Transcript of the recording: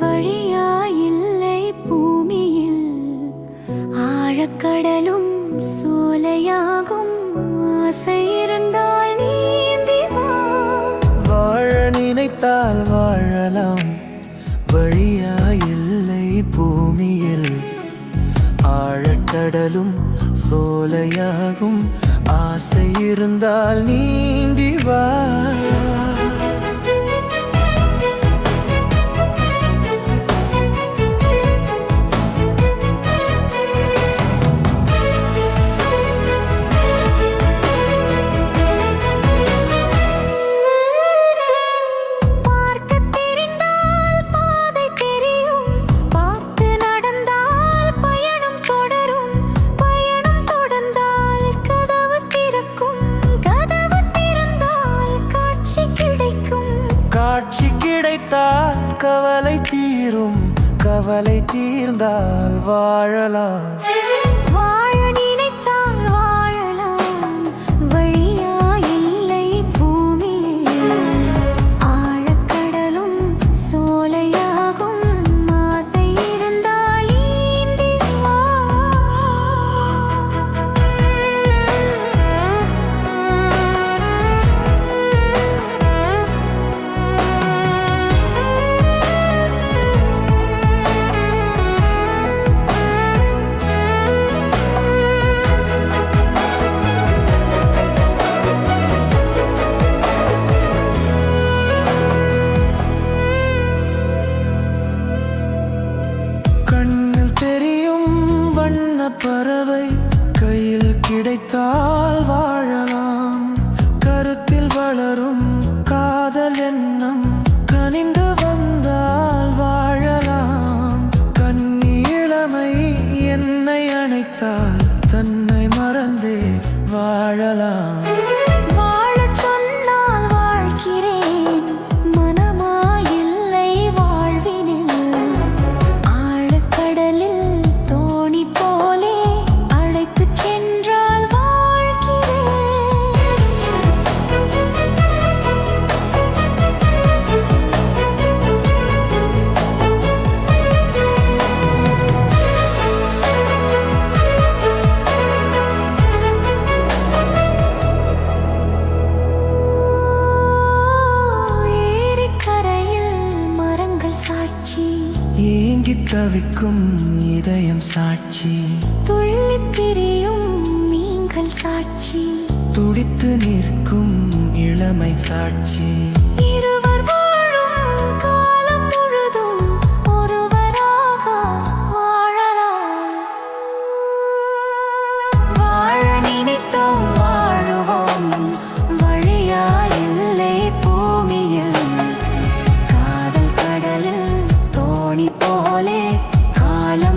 வழியா இல்லை பூமியில். ஆழக்கடலும் சோலையாகும். ஆசை இருந்தால் நீந்தி வாழ நினைத்தால் வாழலாம். வழியா இல்லை பூமியில். ஆழக்கடலும் சோலையாகும். ஆசை இருந்தால் நீந்தி வா. கவலை தீரும் கவலை தீர்ந்தால் வாழலாம். பறவை கையில் கிடைத்தால் வாழலாம். கருத்தில் வளரும் காதல் எண்ணம் கனிந்து வந்தால் வாழலாம். கண்ணீழமை என்னை அணைத்தால் தன்னை மறந்தே வாழலாம். ஏங்கித் தவிக்கும் இதயம் சாட்சி. துள்ளித் திரியும் மீன்கள் சாட்சி. துடித்து நிற்கும் இளமை சாட்சி. കാലം